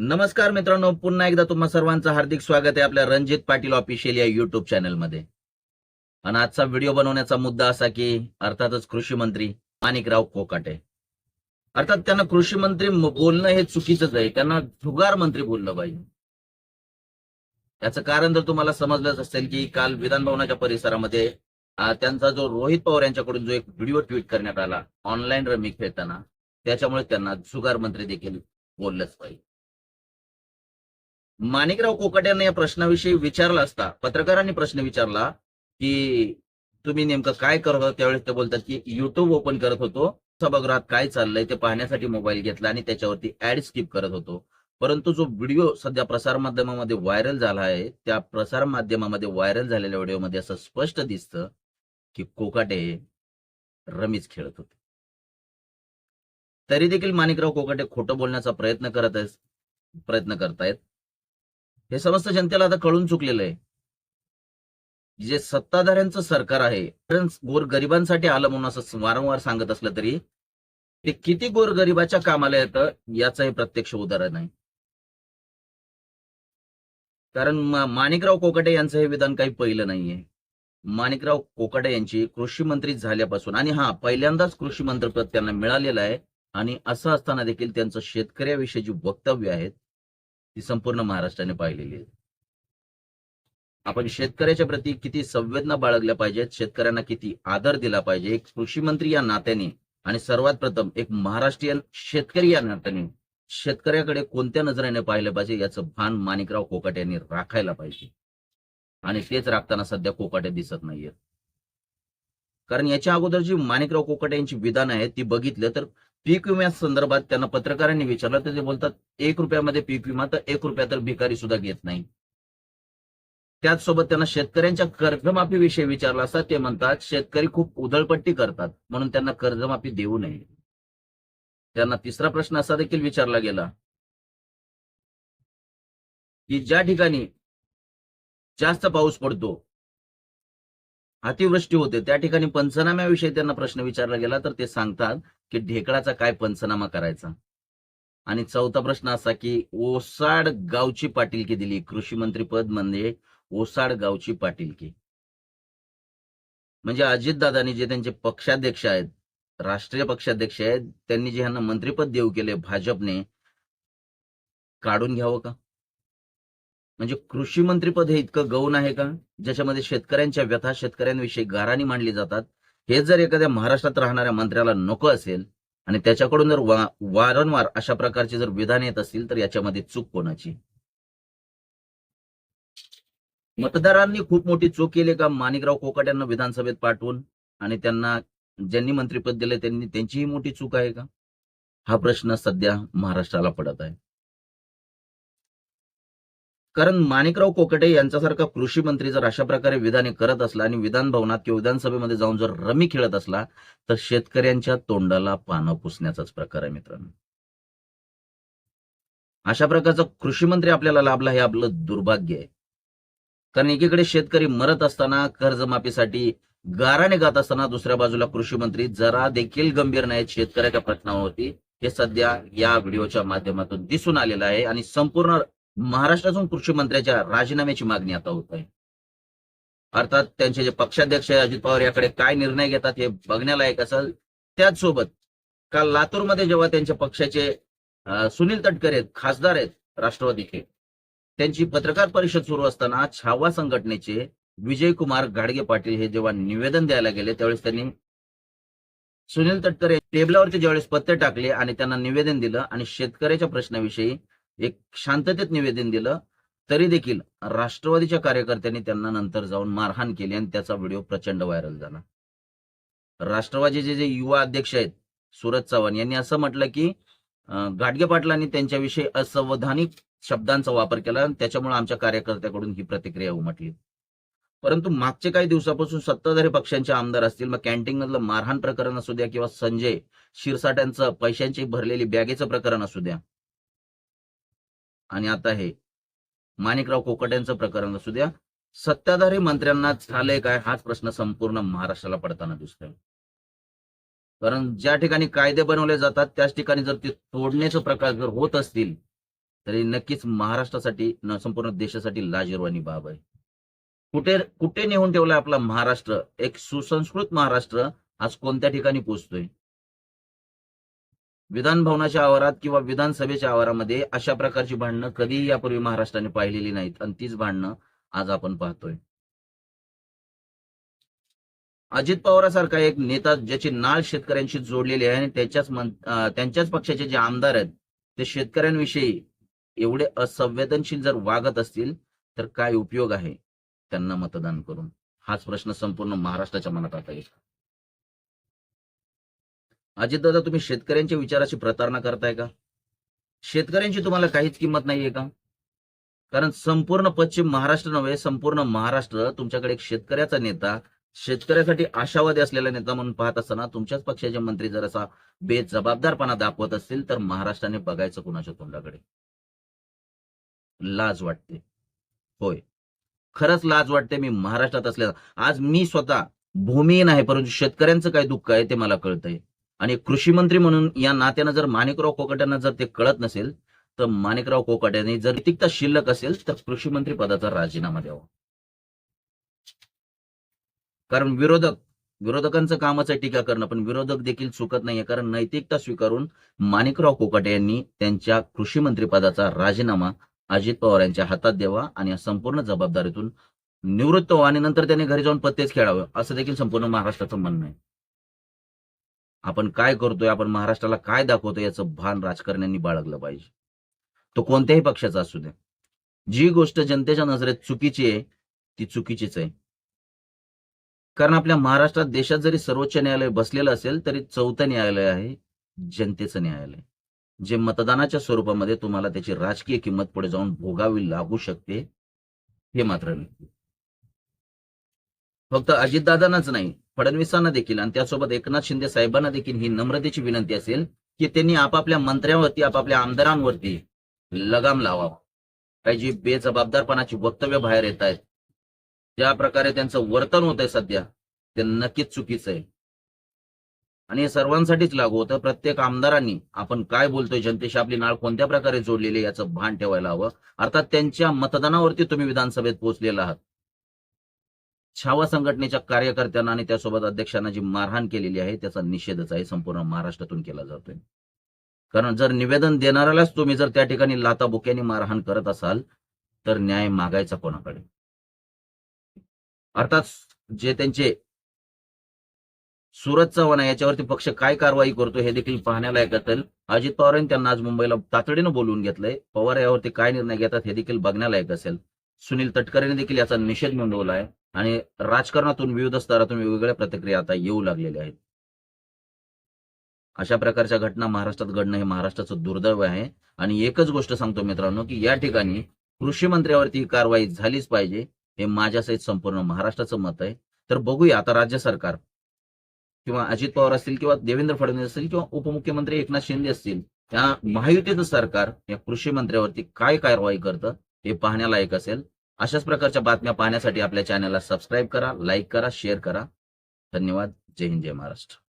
नमस्कार मित्रांनो पुन्हा एकदा तुम्हा सर्वांचं हार्दिक स्वागत आहे आपल्या रणजित पाटील ऑफिशियल या युट्यूब चॅनलमध्ये आणि आजचा व्हिडिओ बनवण्याचा मुद्दा असा की अर्थातच कृषी मंत्री माणिकराव कोकाटे. अर्थात त्यांना कृषी मंत्री बोलणं हे चुकीचंच आहे. त्यांना जुगार मंत्री बोललं पाहिजे. याचं कारण जर तुम्हाला समजलंच असेल की काल विधान भवनाच्या परिसरामध्ये त्यांचा जो रोहित पवार यांच्याकडून जो एक व्हिडिओ ट्विट करण्यात आला ऑनलाईन रमी खेळताना त्याच्यामुळे त्यांना जुगार मंत्री देखील बोललंच पाहिजे. माणिकराव कोकट यांना या प्रश्नाविषयी विचारला असता पत्रकारांनी प्रश्न विचारला की तुम्ही नेमकं काय करत होता? त्यावेळेस ते बोलतात की युट्यूब ओपन करत होतो. सभागृहात काय चाललंय ते पाहण्यासाठी मोबाईल घेतला आणि त्याच्यावरती ऍड स्किप करत होतो. परंतु जो व्हिडिओ सध्या प्रसार माध्यमामध्ये व्हायरल झाला आहे त्या प्रसार माध्यमामध्ये व्हायरल झालेल्या व्हिडिओमध्ये असं स्पष्ट दिसतं की कोकाटे रमीज खेळत होते. तरी देखील माणिकराव कोकाटे खोटं बोलण्याचा प्रयत्न करत प्रयत्न करतायत. हे समस्त जनतेला आता कळून चुकलेलं आहे. जे सत्ताधाऱ्यांचं सरकार आहे गोर गरिबांसाठी आलं म्हणून असं वारंवार सांगत असलं तरी ते किती गोर गरिबाच्या कामाला येतं याचं हे प्रत्यक्ष उदाहरण आहे. कारण माणिकराव कोकाटे यांचं हे विधान काही पहिलं नाहीये. माणिकराव कोकाटे यांची कृषी मंत्री झाल्यापासून आणि हा पहिल्यांदाच कृषी मंत्रिपद त्यांना मिळालेलं आहे आणि असं असताना देखील त्यांचं शेतकऱ्याविषयी जी वक्तव्य आहेत ती संपूर्ण महाराष्ट्राने पाहिलेली आहे. आपण शेतकऱ्याच्या प्रती किती संवेदना बाळगल्या पाहिजेत शेतकऱ्यांना किती आदर दिला पाहिजे एक कृषी मंत्री या नात्याने आणि सर्वात प्रथम एक महाराष्ट्रीयन शेतकरी या नात्याने शेतकऱ्याकडे कोणत्या नजरेने पाहिलं पाहिजे याचं भान माणिकराव कोकाटे यांनी राखायला पाहिजे. आणि तेच राखताना सध्या कोकाटे दिसत नाहीयेत. कारण याच्या अगोदर जी माणिकराव कोकाटे यांची विधानं आहेत ती बघितलं तर पीक विम्या संदर्भात त्यांना पत्रकारांनी विचारलं तर ते बोलतात एक रुपयामध्ये पीक विमा तर एक रुपया तर भिकारी सुद्धा घेत नाही. त्याचसोबत त्यांना शेतकऱ्यांच्या कर्जमाफीविषयी विचारला असता ते म्हणतात शेतकरी खूप उधळपट्टी करतात म्हणून त्यांना कर्जमाफी देऊ नये. त्यांना तिसरा प्रश्न असा देखील विचारला गेला की ज्या ठिकाणी जास्त पाऊस पडतो अतिवृष्टी होते त्या ठिकाणी पंचनाम्याविषयी त्यांना प्रश्न विचारला गेला तर ते सांगतात की ढेकळाचा काय पंचनामा करायचा? आणि चौथा प्रश्न असा की ओसाड गावची पाटीलकी दिली? कृषी मंत्री पद म्हणजे ओसाड गावची पाटीलकी म्हणजे अजितदादांनी जे त्यांचे पक्षाध्यक्ष आहेत राष्ट्रीय पक्षाध्यक्ष आहेत त्यांनी जे ह्यांना मंत्रीपद देऊ केले भाजपने काढून घ्यावं का? म्हणजे कृषी मंत्रीपद हे इतकं गौण आहे का? ज्याच्यामध्ये शेतकऱ्यांच्या व्यथा शेतकऱ्यांविषयी गाराणी मांडली जातात हे जर एखाद्या महाराष्ट्रात राहणाऱ्या मंत्र्याला नको असेल आणि त्याच्याकडून जर वा- वारंवार अशा प्रकारची जर विधान येत असतील तर याच्यामध्ये चूक कोणाची? मतदारांनी खूप मोठी चूक केली का? माणिकराव कोकाट यांना विधानसभेत पाठवून आणि त्यांना ज्यांनी मंत्रिपद दिले त्यांनी त्यांचीही मोठी चूक आहे का? हा प्रश्न सध्या महाराष्ट्राला पडत आहे. कारण माणिकराव कोकटे यांच्यासारखा कृषी मंत्री जर अशा प्रकारे विधाने करत असला आणि विधान भवनात किंवा विधानसभेमध्ये जाऊन जर रमी खेळत असला तर शेतकऱ्यांच्या तोंडाला पानं पुसण्याचाच प्रकार आहे मित्रांनो. अशा प्रकारचा कृषी मंत्री आपल्याला लाभला हे आपलं दुर्भाग्य आहे. कारण एकीकडे शेतकरी मरत असताना कर्जमाफीसाठी गाराने गात असताना दुसऱ्या बाजूला कृषी मंत्री जरा देखील गंभीर नाहीत शेतकऱ्याच्या प्रश्नावरती. हे सध्या या व्हिडिओच्या माध्यमातून दिसून आलेलं आहे आणि संपूर्ण महाराष्ट्रातून कृषी मंत्र्याच्या राजीनाम्याची मागणी आता होत आहे. अर्थात त्यांचे जे पक्षाध्यक्ष अजित पवार याकडे काय निर्णय घेतात हे बघण्यालायक असेल. त्याचसोबत काल लातूरमध्ये जेव्हा त्यांच्या पक्षाचे सुनील तटकरे आहेत, खासदार आहेत राष्ट्रवादीचे त्यांची पत्रकार परिषद सुरू असताना छावा संघटनेचे विजय कुमार गाडगे पाटील हे जेव्हा निवेदन द्यायला गेले त्यावेळेस त्यांनी सुनील तटकरे टेबलावरती ज्यावेळेस पत्ते टाकले आणि त्यांना निवेदन दिलं आणि शेतकऱ्याच्या प्रश्नाविषयी एक शांततेत निवेदन दिलं तरी देखील राष्ट्रवादीच्या कार्यकर्त्यांनी त्यांना नंतर जाऊन मारहाण केली आणि त्याचा व्हिडिओ प्रचंड व्हायरल झाला. राष्ट्रवादीचे जे युवा अध्यक्ष आहेत सुरज चव्हाण यांनी असं म्हटलं की गाडगे पाटलांनी त्यांच्याविषयी असंवैधानिक शब्दांचा वापर केला आणि त्याच्यामुळे आमच्या कार्यकर्त्याकडून ही प्रतिक्रिया उमटली. परंतु मागचे काही दिवसापासून सत्ताधारी पक्षांचे आमदार असतील मग कॅन्टीन मधलं मारहाण प्रकरण असू द्या किंवा संजय शिरसाट्यांचं पैशांची भरलेली बॅगेचं प्रकरण असू द्या आणि आता हे. माणिकराव कोकट्यांचं प्रकरण असू द्या. सत्ताधारी मंत्र्यांना झालंय काय? हाच प्रश्न संपूर्ण महाराष्ट्राला पडताना दिसतोय. कारण ज्या ठिकाणी कायदे बनवले जातात त्याच ठिकाणी जर ते तोडण्याचे प्रकार जर होत असतील तरी नक्कीच महाराष्ट्रासाठी संपूर्ण देशासाठी लाजीरवाणी बाब आहे. कुठे कुठे नेऊन ठेवलाय आपला महाराष्ट्र? एक सुसंस्कृत महाराष्ट्र आज कोणत्या ठिकाणी पोहोचतोय विधान भवनाच्या आवारात किंवा विधानसभेच्या आवारामध्ये अशा प्रकारची भांडणं कधीही यापूर्वी महाराष्ट्राने पाहिलेली नाहीत. आणि तीच भांडणं आज आपण पाहतोय. अजित पवारासारखा एक नेता ज्याची नाळ शेतकऱ्यांशी जोडलेली आहे आणि त्याच्याच त्यांच्याच पक्षाचे जे आमदार आहेत ते शेतकऱ्यांविषयी एवढे असंवेदनशील जर वागत असतील तर काय उपयोग आहे त्यांना मतदान करून? हाच प्रश्न संपूर्ण महाराष्ट्राच्या मनात आता येईल अजितदादा तुम्ही शेतकऱ्यांच्या विचाराची प्रतारणा करताय का? शेतकऱ्यांची तुम्हाला काहीच किंमत नाहीये का? कारण संपूर्ण पश्चिम महाराष्ट्र नव्हे संपूर्ण महाराष्ट्र तुमच्याकडे एक शेतकऱ्याचा नेता शेतकऱ्यासाठी आशावादी असलेला नेता म्हणून पाहत असताना तुमच्याच पक्षाचे मंत्री जर असा बेजबाबदारपणा दाखवत असतील तर महाराष्ट्राने बघायचं कुणाच्या तोंडाकडे? लाज वाटते. होय. खरंच लाज वाटते मी महाराष्ट्रात असल्या आज मी स्वतः भूमिहीन आहे परंतु शेतकऱ्यांचं काय दुःख आहे ते मला कळतंय. आणि कृषी मंत्री म्हणून या नात्यानं जर माणिकराव कोकट्यांना जर ते कळत नसेल तर माणिकराव कोकाट्यांनी जर तिकता शिल्लक असेल तर कृषी मंत्री पदाचा राजीनामा द्यावा. कारण विरोधक विरोधकांचं कामच आहे टीका करणं पण विरोधक देखील चुकत नाहीये. कारण नैतिकता स्वीकारून माणिकराव कोकाटे यांनी त्यांच्या कृषी मंत्री पदाचा राजीनामा अजित पवार यांच्या हातात द्यावा आणि या संपूर्ण जबाबदारीतून निवृत्त व्हावं आणि नंतर त्यांनी घरी जाऊन पत्तेच खेळावं असं देखील संपूर्ण महाराष्ट्राचं म्हणणं आहे. आपण काय करतोय आपण महाराष्ट्राला काय दाखवतोय याचं भान राजकारण्यांनी बाळगलं पाहिजे. तो कोणत्याही पक्षाचा असू दे. जी गोष्ट जनतेच्या नजरेत चुकीची आहे ती चुकीचीच आहे. कारण आपल्या महाराष्ट्रात देशात जरी सर्वोच्च न्यायालय बसलेलं असेल तरी चौथं न्यायालय आहे जनतेचं न्यायालय. जे मतदानाच्या स्वरूपामध्ये तुम्हाला त्याची राजकीय किंमत पुढे जाऊन भोगावी लागू शकते हे मात्र नक्की फक्त अजितदादांनाच नाही फडणवीसांना देखील आणि त्यासोबत एकनाथ शिंदे साहेबांना देखील ही नम्रतेची विनंती असेल की त्यांनी आपापल्या मंत्र्यांवरती आपापल्या आमदारांवरती लगाम लावावा. काही जी बेजबाबदारपणाची वक्तव्य बाहेर येत आहेत ज्या प्रकारे त्यांचं वर्तन होत आहे सध्या ते नक्कीच चुकीचं आहे. आणि हे सर्वांसाठीच लागू होतं. प्रत्येक आमदारांनी आपण काय बोलतोय जनतेशी आपली नाळ कोणत्या प्रकारे जोडलेली याचं भान ठेवायला हवं. अर्थात त्यांच्या मतदानावरती तुम्ही विधानसभेत पोहोचलेला आहात. छावा संघटनेच्या कार्यकर्त्यांना आणि त्यासोबत अध्यक्षांना जी मारहाण केलेली आहे त्याचा निषेधच आहे संपूर्ण महाराष्ट्रातून केला जातोय. कारण जर निवेदन देणाऱ्यालाच तुम्ही जर त्या ठिकाणी लाताबुक्याने मारहाण करत असाल तर न्याय मागायचा कोणाकडे? अर्थात जे त्यांचे सुरत चव्हाण आहे याच्यावरती पक्ष काय कारवाई करतो हे देखील पाहण्यालायक असेल. अजित पवार यांनी त्यांना आज मुंबईला तातडीनं बोलवून घेतलंय. पवार यावरती काय निर्णय घेतात हे देखील बघण्यालायक असेल. सुनील तटकरेने देखील याचा निषेध नोंदवला आहे. आणि राजकारणातून विविध स्तरातून वेगवेगळ्या प्रतिक्रिया आता येऊ लागलेल्या आहेत. अशा प्रकारच्या घटना महाराष्ट्रात घडणं हे महाराष्ट्राचं दुर्दैव आहे. आणि एकच गोष्ट सांगतो मित्रांनो की या ठिकाणी कृषी मंत्र्यावरती ही कारवाई झालीच पाहिजे हे माझ्यासहित संपूर्ण महाराष्ट्राचं मत आहे. तर बघूया आता राज्य सरकार किंवा अजित पवार असतील किंवा देवेंद्र फडणवीस असतील किंवा उपमुख्यमंत्री एकनाथ शिंदे असतील या महायुतीचं सरकार या कृषी मंत्र्यावरती काय कारवाई करतं हे पाहण्यालायक असेल. अशाच प्रकारच्या बातम्या पाहण्यासाठी आपल्या चॅनलला सबस्क्राईब करा लाईक करा शेअर करा. धन्यवाद. जय हिंद जय महाराष्ट्र.